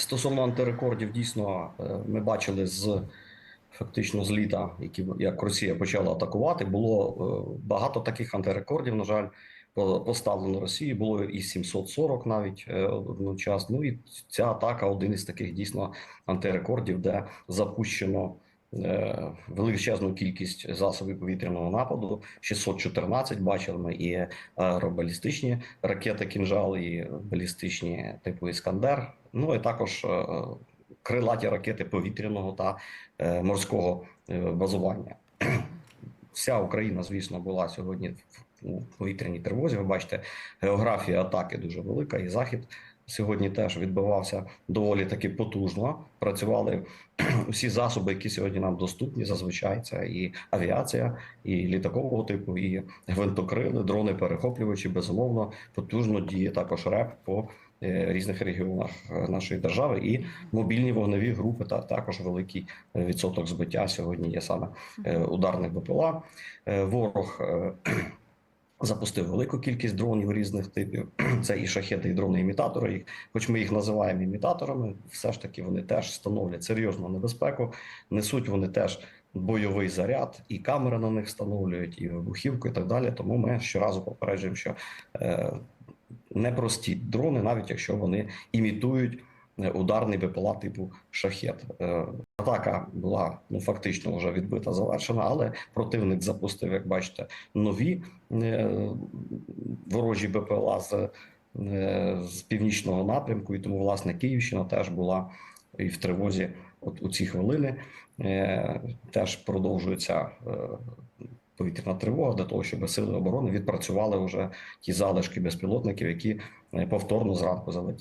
Стосовно антирекордів, дійсно, е, ми бачили з фактично з літа, які як Росія почала атакувати, було е, багато таких антирекордів. На жаль, поставлено Росії. Було і 740 навіть е, одночасно. Ну і ця атака один із таких дійсно антирекордів, де запущено. Величезну кількість засобів повітряного нападу, 614 бачили ми і аеробалістичні ракети «Кінжал», і балістичні типу Іскандер. Ну і також е, крилаті ракети повітряного та е, морського е, базування. Вся Україна, звісно, була сьогодні в повітряній тривозі. Ви бачите, географія атаки дуже велика, і захід сьогодні теж відбивався доволі таки потужно. Працювали усі засоби, які сьогодні нам доступні. Зазвичай це і авіація, і літакового типу, і гвинтокрили, дрони перехоплювачі. Безумовно, потужно діє також РЕП по е, різних регіонах е, нашої держави. І мобільні вогневі групи та також великий е, відсоток збиття сьогодні є саме ударних БПЛА. Ворог запустив велику кількість дронів різних типів. Це і шахети, і дрони-імітатори. Їх, хоч ми їх називаємо імітаторами, все ж таки вони теж становлять серйозну небезпеку. Несуть вони теж бойовий заряд, і камери на них встановлюють, і вибухівку, і так далі. Тому ми щоразу попереджуємо, що е, непрості дрони, навіть якщо вони імітують ударний БПЛА типу шахет. Е, Атака була ну фактично вже відбита, завершена, але противник запустив, як бачите, нові е, ворожі БПЛА з, е, з північного напрямку. І тому, власне, Київщина теж була і в тривозі. От у ці хвилини е, теж продовжується е, повітряна тривога для того, щоб сили оборони відпрацювали вже ті залишки безпілотників, які е, повторно зранку залетіли.